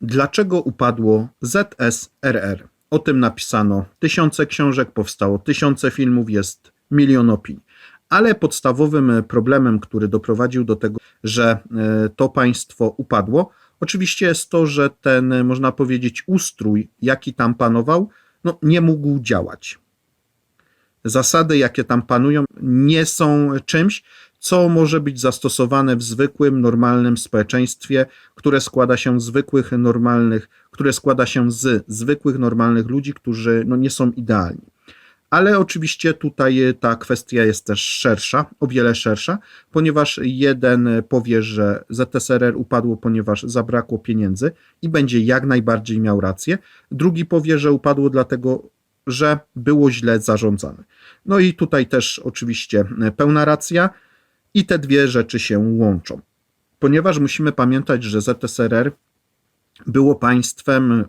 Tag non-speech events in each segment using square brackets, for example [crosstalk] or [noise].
Dlaczego upadło ZSRR? O tym napisano tysiące książek, powstało tysiące filmów, jest milion opinii. Ale podstawowym problemem, który doprowadził do tego, że e, to państwo upadło, oczywiście jest to, że ten, można powiedzieć, ustrój, jaki tam panował, no, nie mógł działać. Zasady, jakie tam panują, nie są czymś, co może być zastosowane w zwykłym, normalnym społeczeństwie, które składa się z zwykłych, normalnych, które składa się z zwykłych, normalnych ludzi, którzy no, nie są idealni. Ale oczywiście tutaj ta kwestia jest też szersza, o wiele szersza, ponieważ jeden powie, że ZSRR upadło, ponieważ zabrakło pieniędzy i będzie jak najbardziej miał rację. Drugi powie, że upadło dlatego, że było źle zarządzane. No i tutaj też oczywiście pełna racja i te dwie rzeczy się łączą. Ponieważ musimy pamiętać, że ZSRR było państwem,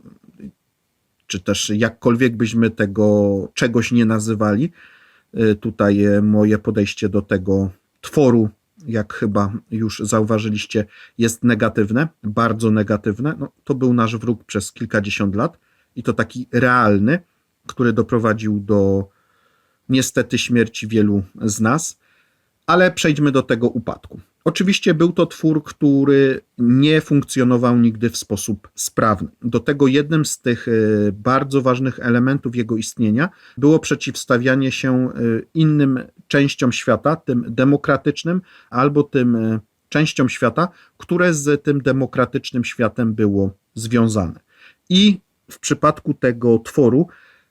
czy też jakkolwiek byśmy tego czegoś nie nazywali, y, tutaj moje podejście do tego tworu, jak chyba już zauważyliście, jest negatywne, bardzo negatywne. No, to był nasz wróg przez kilkadziesiąt lat i to taki realny, który doprowadził do niestety śmierci wielu z nas. Ale przejdźmy do tego upadku. Oczywiście był to twór, który nie funkcjonował nigdy w sposób sprawny. Do tego jednym z tych e, bardzo ważnych elementów jego istnienia było przeciwstawianie się e, innym częściom świata, tym demokratycznym, albo tym e, częściom świata, które z tym demokratycznym światem było związane. I w przypadku tego tworu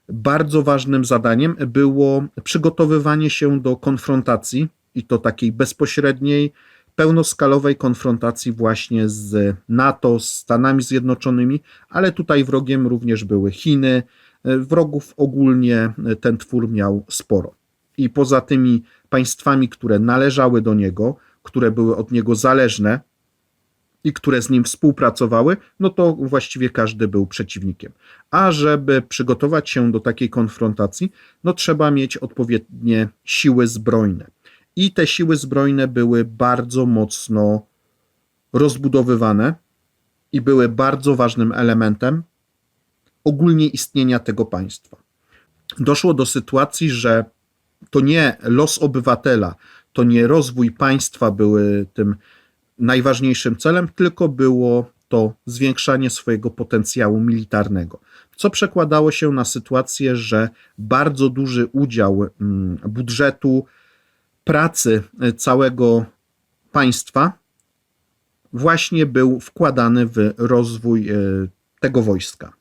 bardzo ważnym zadaniem było przygotowywanie się do konfrontacji i to takiej bezpośredniej, pełnoskalowej konfrontacji właśnie z NATO, z Stanami Zjednoczonymi, ale tutaj wrogiem również były Chiny. Wrogów ogólnie ten twór miał sporo. I poza tymi państwami, które należały do niego, które były od niego zależne i które z nim współpracowały, no to właściwie każdy był przeciwnikiem. A żeby przygotować się do takiej konfrontacji, no trzeba mieć odpowiednie siły zbrojne i te siły zbrojne były bardzo mocno rozbudowywane i były bardzo ważnym elementem ogólnie istnienia tego państwa. Doszło do sytuacji, że to nie los obywatela, to nie rozwój państwa były tym najważniejszym celem, tylko było to zwiększanie swojego potencjału militarnego, co przekładało się na sytuację, że bardzo duży udział mm, budżetu, pracy e, całego państwa właśnie był wkładany w rozwój e, tego wojska.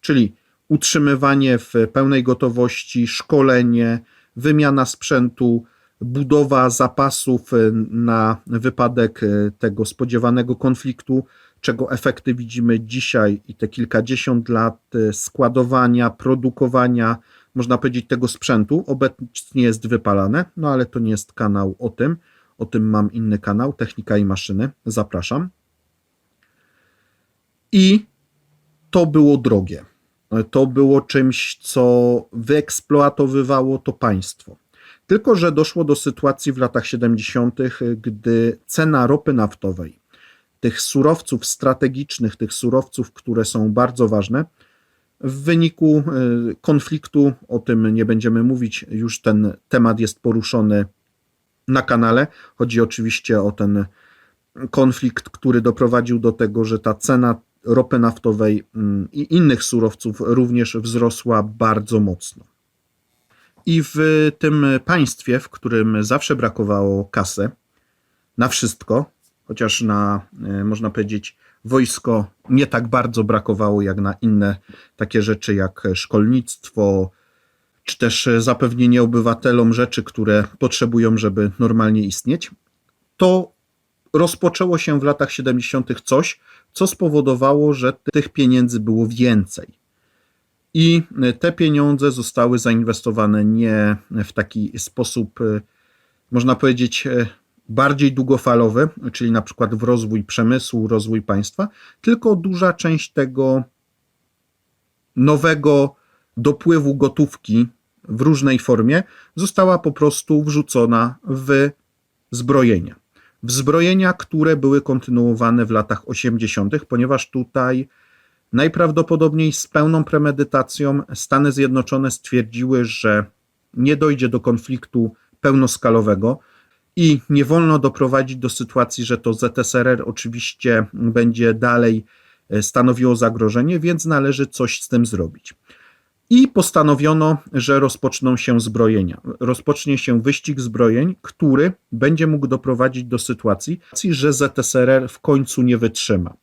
Czyli utrzymywanie w pełnej gotowości, szkolenie, wymiana sprzętu, budowa zapasów e, na wypadek tego spodziewanego konfliktu, czego efekty widzimy dzisiaj i te kilkadziesiąt lat składowania, produkowania, można powiedzieć, tego sprzętu obecnie jest wypalane, no ale to nie jest kanał o tym. O tym mam inny kanał, Technika i Maszyny. Zapraszam. I to było drogie. To było czymś, co wyeksploatowywało to państwo. Tylko, że doszło do sytuacji w latach 70., gdy cena ropy naftowej, tych surowców strategicznych, tych surowców, które są bardzo ważne, w wyniku e, konfliktu, o tym nie będziemy mówić, już ten temat jest poruszony na kanale. Chodzi oczywiście o ten konflikt, który doprowadził do tego, że ta cena ropy naftowej mm, i innych surowców również wzrosła bardzo mocno. I w tym państwie, w którym zawsze brakowało kasy na wszystko, chociaż na, e, można powiedzieć, wojsko nie tak bardzo brakowało jak na inne takie rzeczy jak szkolnictwo, czy też zapewnienie obywatelom rzeczy, które potrzebują, żeby normalnie istnieć, to rozpoczęło się w latach 70. coś, co spowodowało, że tych pieniędzy było więcej. I te pieniądze zostały zainwestowane nie w taki sposób, można powiedzieć, bardziej długofalowy, czyli na przykład w rozwój przemysłu, rozwój państwa, tylko duża część tego nowego dopływu gotówki w różnej formie została po prostu wrzucona w zbrojenia. W zbrojenia, które były kontynuowane w latach 80., ponieważ tutaj Najprawdopodobniej z pełną premedytacją Stany Zjednoczone stwierdziły, że nie dojdzie do konfliktu pełnoskalowego i nie wolno doprowadzić do sytuacji, że to ZSRR oczywiście będzie dalej e, stanowiło zagrożenie, więc należy coś z tym zrobić. I postanowiono, że rozpoczną się zbrojenia. Rozpocznie się wyścig zbrojeń, który będzie mógł doprowadzić do sytuacji, że ZSRR w końcu nie wytrzyma.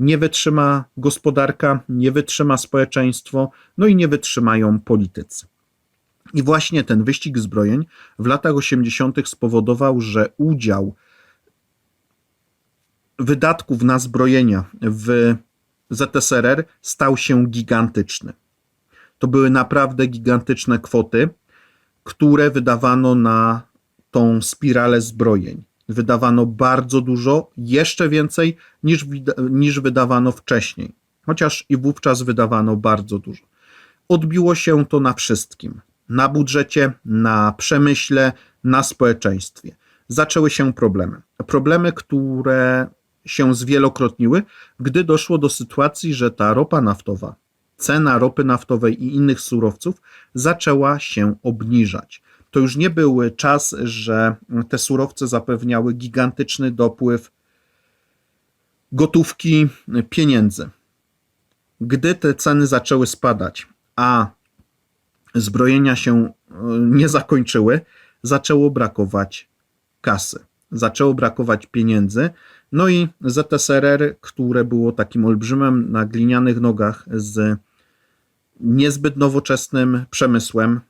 Nie wytrzyma gospodarka, nie wytrzyma społeczeństwo, no i nie wytrzymają politycy. I właśnie ten wyścig zbrojeń w latach 80. spowodował, że udział wydatków na zbrojenia w ZSRR stał się gigantyczny. To były naprawdę gigantyczne kwoty, które wydawano na tą spiralę zbrojeń. Wydawano bardzo dużo, jeszcze więcej niż, niż wydawano wcześniej, chociaż i wówczas wydawano bardzo dużo. Odbiło się to na wszystkim na budżecie, na przemyśle, na społeczeństwie. Zaczęły się problemy. Problemy, które się zwielokrotniły, gdy doszło do sytuacji, że ta ropa naftowa, cena ropy naftowej i innych surowców zaczęła się obniżać. To już nie był czas, że te surowce zapewniały gigantyczny dopływ gotówki, pieniędzy. Gdy te ceny zaczęły spadać, a zbrojenia się e, nie zakończyły, zaczęło brakować kasy, zaczęło brakować pieniędzy. No i ZSRR, które było takim olbrzymem na glinianych nogach z niezbyt nowoczesnym przemysłem,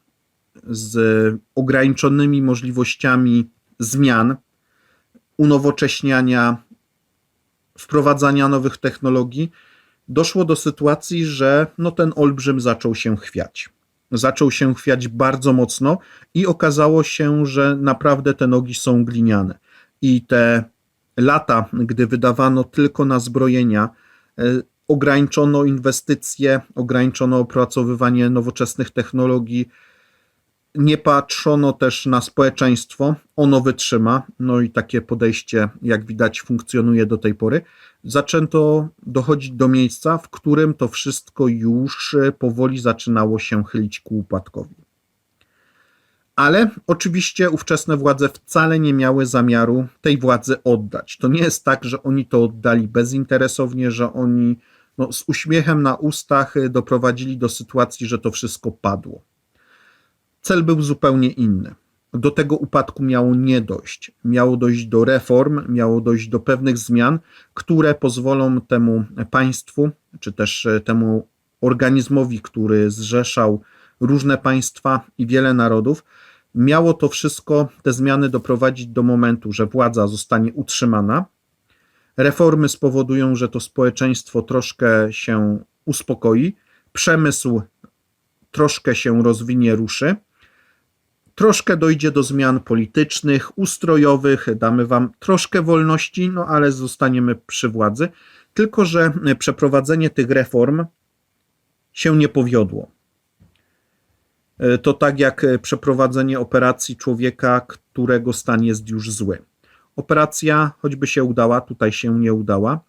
z ograniczonymi możliwościami zmian, unowocześniania, wprowadzania nowych technologii, doszło do sytuacji, że no ten olbrzym zaczął się chwiać zaczął się chwiać bardzo mocno i okazało się, że naprawdę te nogi są gliniane. I te lata, gdy wydawano tylko na zbrojenia, e, ograniczono inwestycje, ograniczono opracowywanie nowoczesnych technologii, nie patrzono też na społeczeństwo, ono wytrzyma, no i takie podejście, jak widać, funkcjonuje do tej pory. Zaczęto dochodzić do miejsca, w którym to wszystko już powoli zaczynało się chylić ku upadkowi. Ale oczywiście ówczesne władze wcale nie miały zamiaru tej władzy oddać. To nie jest tak, że oni to oddali bezinteresownie, że oni no, z uśmiechem na ustach doprowadzili do sytuacji, że to wszystko padło. Cel był zupełnie inny. Do tego upadku miało nie dojść. Miało dojść do reform, miało dojść do pewnych zmian, które pozwolą temu państwu, czy też e, temu organizmowi, który zrzeszał różne państwa i wiele narodów, miało to wszystko, te zmiany doprowadzić do momentu, że władza zostanie utrzymana. Reformy spowodują, że to społeczeństwo troszkę się uspokoi, przemysł troszkę się rozwinie, ruszy troszkę dojdzie do zmian politycznych, ustrojowych, damy wam troszkę wolności, no ale zostaniemy przy władzy. Tylko, że przeprowadzenie tych reform się nie powiodło. E, to tak jak przeprowadzenie operacji człowieka, którego stan jest już zły. Operacja, choćby się udała, tutaj się nie udała,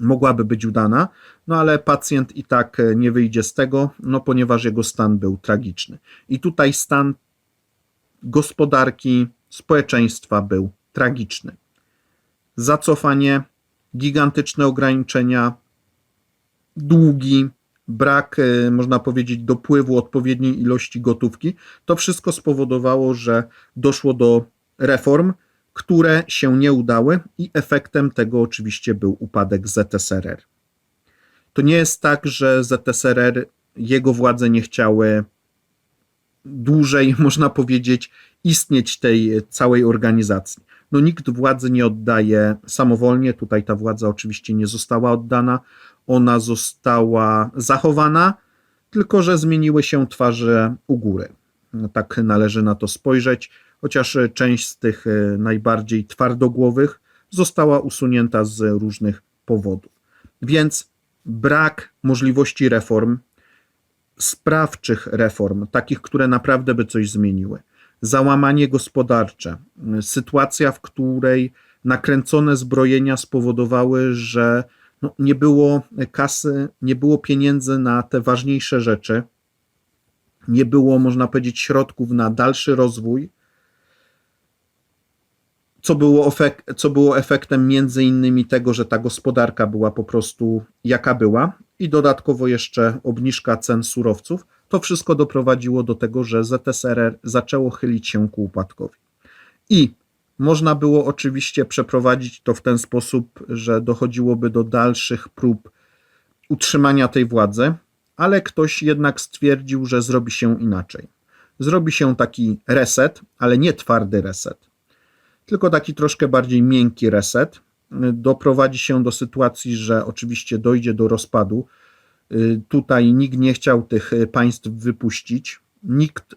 mogłaby być udana, no ale pacjent i tak nie wyjdzie z tego, no ponieważ jego stan był tragiczny. I tutaj stan gospodarki, społeczeństwa był tragiczny. Zacofanie, gigantyczne ograniczenia, długi, brak, e, można powiedzieć, dopływu odpowiedniej ilości gotówki, to wszystko spowodowało, że doszło do reform, które się nie udały, i efektem tego oczywiście był upadek ZSRR. To nie jest tak, że ZSRR, jego władze nie chciały dłużej, [laughs] można powiedzieć, istnieć tej całej organizacji. No nikt władzy nie oddaje samowolnie, tutaj ta władza oczywiście nie została oddana, ona została zachowana, tylko że zmieniły się twarze u góry. Tak należy na to spojrzeć, chociaż część z tych e, najbardziej twardogłowych została usunięta z różnych powodów. Więc brak możliwości reform sprawczych reform, takich, które naprawdę by coś zmieniły. Załamanie gospodarcze, sytuacja, w której nakręcone zbrojenia spowodowały, że no, nie było kasy, nie było pieniędzy na te ważniejsze rzeczy, nie było, można powiedzieć, środków na dalszy rozwój, co było, efek- co było efektem między innymi tego, że ta gospodarka była po prostu jaka była i dodatkowo jeszcze obniżka cen surowców, to wszystko doprowadziło do tego, że ZSRR zaczęło chylić się ku upadkowi. I można było oczywiście przeprowadzić to w ten sposób, że dochodziłoby do dalszych prób utrzymania tej władzy, ale ktoś jednak stwierdził, że zrobi się inaczej. Zrobi się taki reset, ale nie twardy reset, tylko taki troszkę bardziej miękki reset. Doprowadzi się do sytuacji, że oczywiście dojdzie do rozpadu. Tutaj nikt nie chciał tych państw wypuścić. Nikt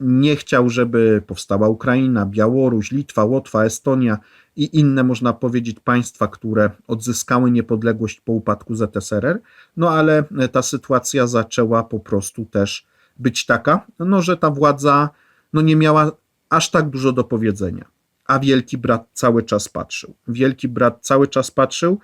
nie chciał, żeby powstała Ukraina, Białoruś, Litwa, Łotwa, Estonia i inne, można powiedzieć, państwa, które odzyskały niepodległość po upadku ZSRR. No ale ta sytuacja zaczęła po prostu też być taka, no, że ta władza no, nie miała aż tak dużo do powiedzenia. A Wielki Brat cały czas patrzył. Wielki Brat cały czas patrzył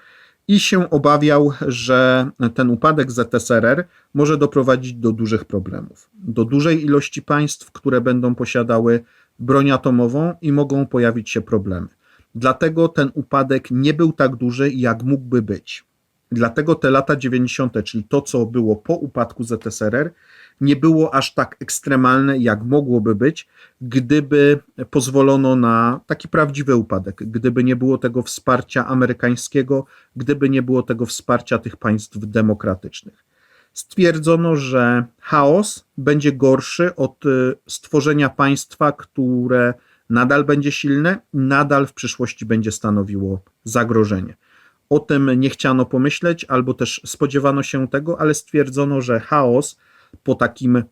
i się obawiał, że ten upadek ZSRR może doprowadzić do dużych problemów, do dużej ilości państw, które będą posiadały broń atomową i mogą pojawić się problemy. Dlatego ten upadek nie był tak duży, jak mógłby być. Dlatego te lata 90., czyli to, co było po upadku ZSRR, nie było aż tak ekstremalne, jak mogłoby być, gdyby pozwolono na taki prawdziwy upadek, gdyby nie było tego wsparcia amerykańskiego, gdyby nie było tego wsparcia tych państw demokratycznych. Stwierdzono, że chaos będzie gorszy od y, stworzenia państwa, które nadal będzie silne nadal w przyszłości będzie stanowiło zagrożenie. O tym nie chciano pomyśleć, albo też spodziewano się tego, ale stwierdzono, że chaos po takim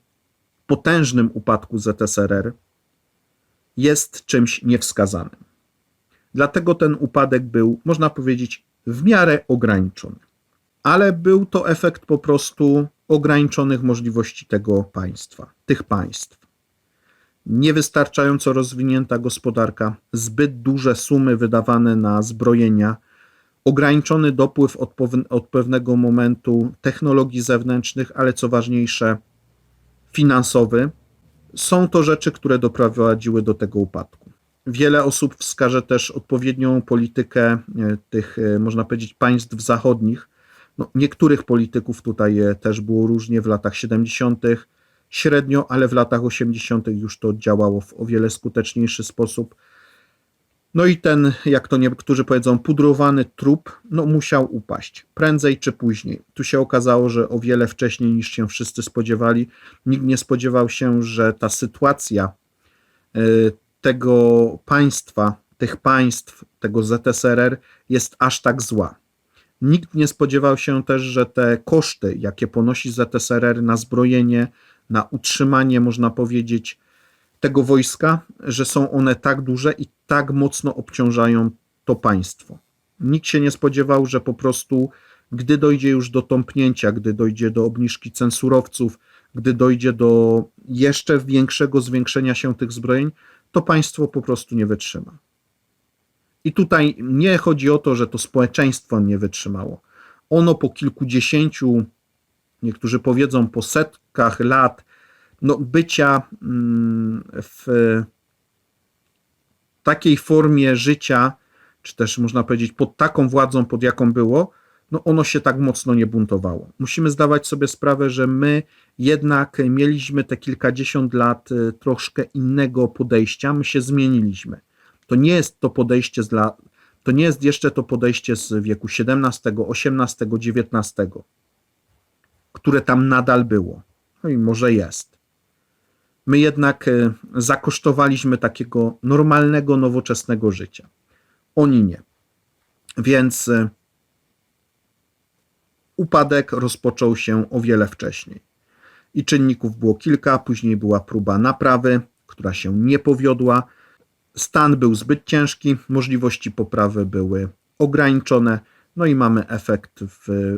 potężnym upadku ZSRR jest czymś niewskazanym. Dlatego ten upadek był, można powiedzieć, w miarę ograniczony. Ale był to efekt po prostu ograniczonych możliwości tego państwa, tych państw. Niewystarczająco rozwinięta gospodarka, zbyt duże sumy wydawane na zbrojenia, ograniczony dopływ od, od pewnego momentu technologii zewnętrznych, ale co ważniejsze, finansowy, są to rzeczy, które doprowadziły do tego upadku. Wiele osób wskaże też odpowiednią politykę e, tych, e, można powiedzieć, państw zachodnich. No, niektórych polityków tutaj e, też było różnie w latach 70., średnio, ale w latach 80. już to działało w o wiele skuteczniejszy sposób. No i ten, jak to niektórzy powiedzą, pudrowany trup, no musiał upaść, prędzej czy później. Tu się okazało, że o wiele wcześniej niż się wszyscy spodziewali. Nikt nie spodziewał się, że ta sytuacja y, tego państwa, tych państw, tego ZSRR jest aż tak zła. Nikt nie spodziewał się też, że te koszty, jakie ponosi ZSRR na zbrojenie, na utrzymanie, można powiedzieć, tego wojska, że są one tak duże i tak mocno obciążają to państwo. Nikt się nie spodziewał, że po prostu, gdy dojdzie już do tąpnięcia, gdy dojdzie do obniżki cen surowców, gdy dojdzie do jeszcze większego zwiększenia się tych zbrojeń, to państwo po prostu nie wytrzyma. I tutaj nie chodzi o to, że to społeczeństwo nie wytrzymało. Ono po kilkudziesięciu, niektórzy powiedzą po setkach lat no, bycia mm, w takiej formie życia, czy też można powiedzieć pod taką władzą, pod jaką było, no ono się tak mocno nie buntowało. Musimy zdawać sobie sprawę, że my jednak mieliśmy te kilkadziesiąt lat y, troszkę innego podejścia, my się zmieniliśmy. To nie jest to podejście z lat, to nie jest jeszcze to podejście z wieku XVII, XVIII, XIX, które tam nadal było. No i może jest my jednak e, zakosztowaliśmy takiego normalnego, nowoczesnego życia. Oni nie. Więc e, upadek rozpoczął się o wiele wcześniej. I czynników było kilka, później była próba naprawy, która się nie powiodła. Stan był zbyt ciężki, możliwości poprawy były ograniczone, no i mamy efekt w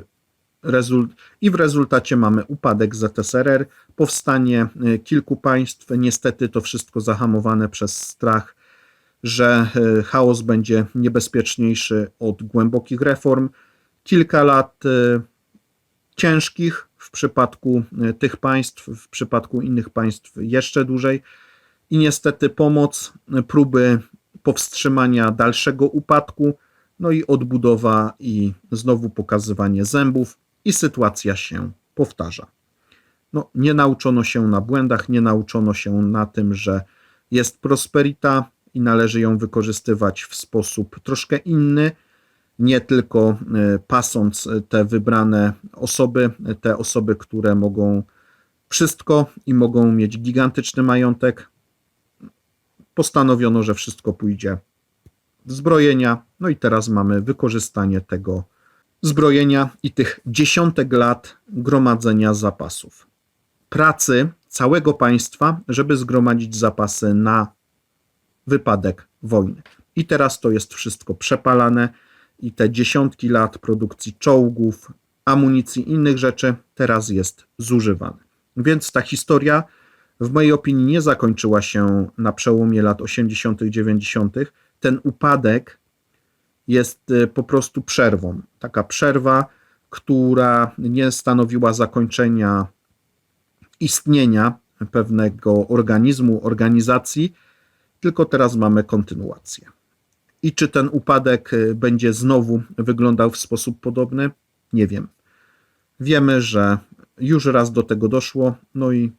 i w rezultacie mamy upadek ZSRR, powstanie e, kilku państw. Niestety to wszystko zahamowane przez strach, że e, chaos będzie niebezpieczniejszy od głębokich reform. kilka lat y, ciężkich w przypadku y, tych państw, w przypadku innych państw jeszcze dłużej i niestety pomoc, y, próby powstrzymania dalszego upadku, no i odbudowa i znowu pokazywanie zębów i sytuacja się powtarza. No, nie nauczono się na błędach, nie nauczono się na tym, że jest prosperita i należy ją wykorzystywać w sposób troszkę inny, nie tylko y, pasąc te wybrane osoby, te osoby, które mogą wszystko i mogą mieć gigantyczny majątek. Postanowiono, że wszystko pójdzie w zbrojenia, no i teraz mamy wykorzystanie tego zbrojenia i tych dziesiątek lat gromadzenia zapasów. Pracy całego państwa, żeby zgromadzić zapasy na wypadek wojny. I teraz to jest wszystko przepalane i te dziesiątki lat produkcji czołgów, amunicji, innych rzeczy teraz jest zużywane. Więc ta historia, w mojej opinii, nie zakończyła się na przełomie lat 80., 90. Ten upadek jest y, po prostu przerwą. Taka przerwa, która nie stanowiła zakończenia istnienia pewnego organizmu, organizacji, tylko teraz mamy kontynuację. I czy ten upadek y, będzie znowu wyglądał w sposób podobny? Nie wiem. Wiemy, że już raz do tego doszło, no i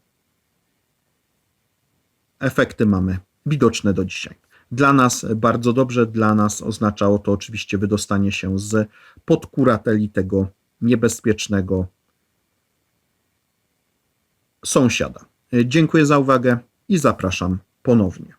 efekty mamy widoczne do dzisiaj. Dla nas bardzo dobrze, dla nas oznaczało to oczywiście wydostanie się z podkurateli tego niebezpiecznego sąsiada. Dziękuję za uwagę i zapraszam ponownie.